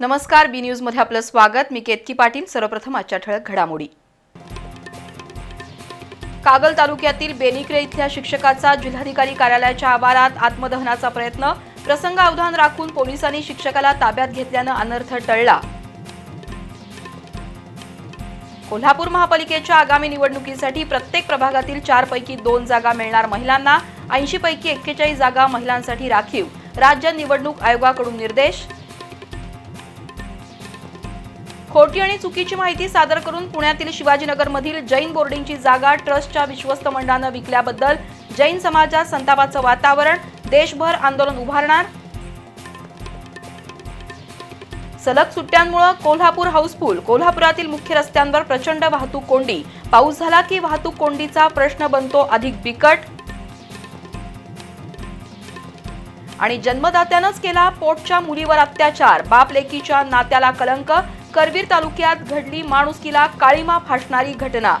नमस्कार बी न्यूजमध्ये आपलं स्वागत. मी केतकी पाटील सर्वप्रथम आजच्या ठळक घडामोडी. कागल तालुक्यातील बेनिक्रे इथल्या शिक्षकाचा जिल्हाधिकारी कार्यालयाच्या आवारात आत्मदहनाचा प्रयत्न. प्रसंग अवधान राखून पोलिसांनी शिक्षकाला ताब्यात घेतल्यानं अनर्थ टळला. कोल्हापूर महापालिकेच्या आगामी निवडणुकीसाठी प्रत्येक प्रभागातील चारपैकी दोन जागा मिळणार महिलांना. ऐंशी पैकी एक्केचाळीस जागा महिलांसाठी राखीव. राज्य निवडणूक आयोगाकडून निर्देश. खोटी आणि चुकीची माहिती सादर करून पुण्यातील शिवाजीनगरमधील जैन बोर्डिंगची जागा ट्रस्टच्या विश्वस्त मंडळानं विकल्याबद्दल जैन समाजात संतापाचं वातावरण देशभर आंदोलन उभारणार. सलग सुट्ट्यांमुळे कोल्हापूर हाऊसफुल कोल्हापुरातील मुख्य रस्त्यांवर प्रचंड वाहतूक कोंडी. पाऊस झाला की वाहतूक कोंडीचा प्रश्न बनतो अधिक बिकट. आणि जन्मदात्यानंच केला पोटच्या मुलीवर अत्याचार बाप लेकीच्या नात्याला कलंक करवीर तालुक्यात घडली माणुसकीला काळीमा फासणारी घटना.